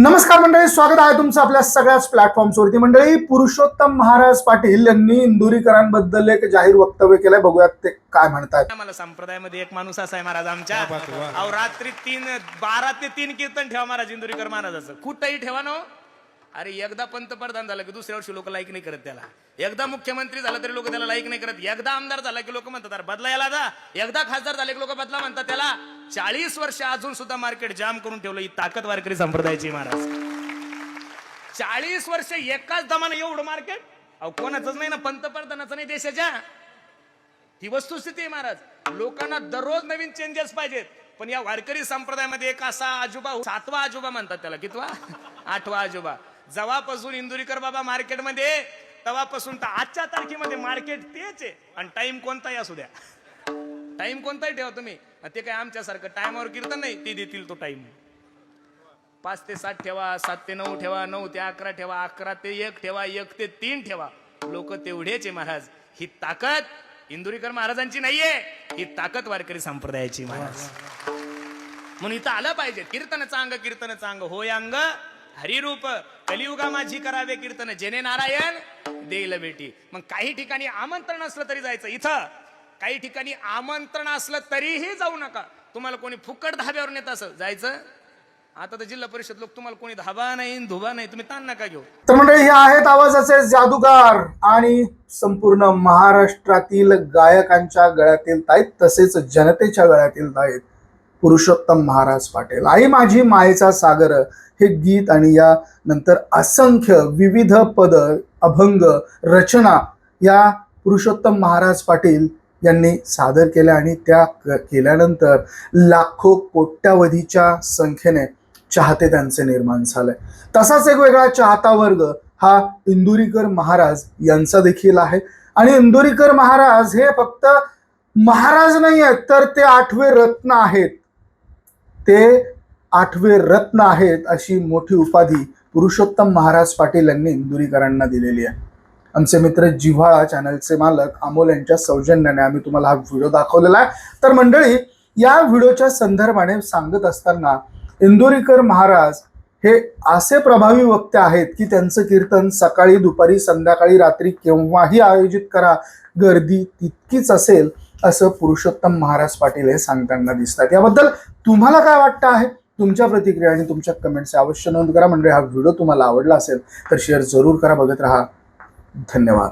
नमस्कार मंडळी स्वागत आहे तुमचं आपल्या सगळ्याच प्लॅटफॉर्म्सवरती मंडळी पुरुषोत्तम महाराज पाटील यांनी इंदुरीकरांबद्दल एक जाहीर वक्तव्य केलंय. बघूयात ते काय म्हणतात आम्हाला संप्रदायामध्ये एक माणूस असा आहे महाराज आमच्या. अहो रात्री तीन बारा ते तीन कीर्तन ठेवा महाराज इंदुरीकर महाराजाचं. कुठंही ठेवा ना हो. अरे एकदा पंतप्रधान झाला की दुसऱ्या वर्षी लोक लाईक नाही करत त्याला. एकदा मुख्यमंत्री झाला तरी लोक त्याला लाईक नाही करत. एकदा आमदार झाला की लोक म्हणतात अरे बदला याला जा. एकदा खासदार झाले की लोक बदला म्हणतात त्याला. चाळीस वर्ष अजून सुद्धा मार्केट जाम करून ठेवलं ही ताकद वारकरी संप्रदायाची महाराज. चाळीस वर्ष एकाच दमानं एवढं मार्केट अहो कोणाचंच नाही ना पंतप्रधानाचं नाही देशाच्या. ही वस्तुस्थिती आहे महाराज. लोकांना दररोज नवीन चेंजेस पाहिजेत. पण या वारकरी संप्रदायामध्ये एक असा आजोबा सातवा आजोबा म्हणतात त्याला कितवा? आठवा आजोबा. जेव्हापासून इंदुरीकर बाबा मार्केटमध्ये तेव्हापासून तर आजच्या तारखेमध्ये मार्केट तेच आहे. आणि टाइम कोणताही असू द्या. टाइम कोणताही ठेवा तुम्ही. ते काय आमच्यासारखं टायमावर कीर्तन नाही ते देतील तो टाइम पाच ते सात ठेवा सात ते नऊ ठेवा नऊ ते अकरा ठेवा अकरा ते एक ठेवा एक ते तीन ठेवा. लोक तेवढेच आहे महाराज. ही ताकद इंदुरीकर महाराजांची नाहीये. ही ताकद वारकरी संप्रदायाची महाराज. म्हणून इथं आलं पाहिजे. कीर्तन अंग कीर्तन अंग होय अंग हरिरूप कलियुगा माझी करावे कीर्तन जेने नारायण देईल बेटी मग काही ठिकाणी आमंत्रण असलं तरी जायचं. इथं काही ठिकाणी आमंत्रण असलं तरीही जाऊ नका. तुम्हाला कोणी फुकट धाब्यावर नेत असं जायचं? आता तर जिल्हा परिषद लोक तुम्हाला कोणी धाबा नाही धुबा नाही तुम्ही ताण नका घेऊ. तर मंडळी हे आहेत आवाजाचे जादूगार आणि संपूर्ण महाराष्ट्रातील गायकांच्या गळ्यातील ताईत तसेच जनतेच्या गळ्यातील ताईत पुरुषोत्तम महाराज पाटील. आई माझी मायेचा सागर हे गीत आणि या नंतर असंख्य विविध पद अभंग रचना या पुरुषोत्तम महाराज पाटील यांनी सादर केल्या आणि त्या क- केल्यानंतर लाखो कोट्यावधीच्या संख्येने चाहते त्यांचे निर्माण झाले. तसाच एक वेगळा चाहता वर्ग हा इंदुरीकर महाराज यांचा देखील आहे. आणि इंदुरीकर महाराज हे फक्त महाराज नाही आहेत तर ते आठवे रत्न आहेत. ते आठवे रत्न आहेत अशी मोठी उपाधी पुरुषोत्तम महाराज पाटील यांनी इंदुरीकरांना दिलेली आहे. आमचे मित्र जिव्हाळा चॅनलचे मालक अमोल यांच्या सौजन्याने आम्ही तुम्हाला हा व्हिडिओ दाखवलेला आहे. तर मंडळी या व्हिडिओच्या संदर्भाने सांगत असताना इंदोरीकर महाराज हे असे प्रभावी वक्ते आहेत की त्यांचं कीर्तन सकाळी दुपारी संध्याकाळी रात्री केव्हाही आयोजित करा. गर्दी तितकीच असेल असं पुरुषोत्तम महाराज पाटील हे सांगताना दिसतात. याबद्दल तुम्हाला काय वाटतं आहे? तुमच्या प्रतिक्रिया आणि तुमच्या कमेंट्स अवश्य नोंद करा. म्हणजे हा व्हिडिओ तुम्हाला आवडला असेल तर शेअर जरूर करा. बघत राहा. धन्यवाद.